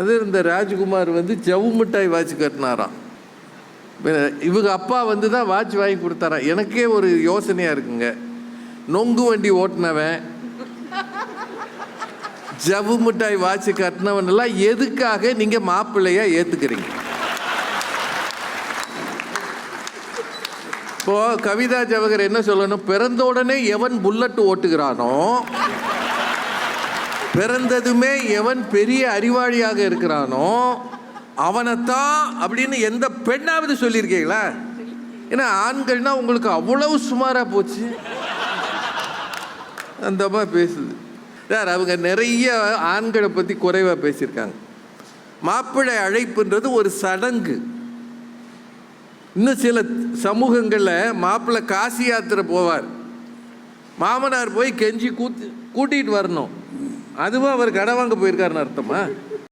அது இந்த ராஜ்குமார் வந்து ஜவு மிட்டாய் வாட்ச் கட்டினாராம். இவங்க அப்பா வந்து தான் வாட்ச் வாங்கி கொடுத்தாராம். எனக்கே ஒரு யோசனையாக இருக்குங்க. நொங்கு வண்டி ஓட்டினவன் ஜவு மிட்டாய் வாட்ச் கட்டினவனெல்லாம் எதுக்காக நீங்கள் மாப்பிள்ளையாக ஏற்றுக்கிறீங்க இப்போது கவிதா ஜவகர் என்ன சொல்லணும்? பிறந்த உடனே எவன் புல்லட் ஓட்டுகிறானோ பிறந்ததுமே எவன் பெரிய அறிவாளியாக இருக்கிறானோ அவனைத்தான் அப்படின்னு எந்த பெண்ணாவது சொல்லியிருக்கீங்களா? ஏன்னா ஆண்கள்னா உங்களுக்கு அவ்வளவு சுமாராக போச்சு. அந்த பேசுது. சார் அவங்க நிறைய ஆண்களை பற்றி குறைவாக பேசியிருக்காங்க. மாப்பிள்ளை அழைப்புன்றது ஒரு சடங்கு. இன்னும் சில சமூகங்களில் மாப்பிள்ளை காசி யாத்திரை போவார். மாமனார் போய் கெஞ்சி கூத்து கூட்டிகிட்டு வரணும். அதுவும் அவர் கடை வாங்க போயிருக்காருன்னு அர்த்தமா?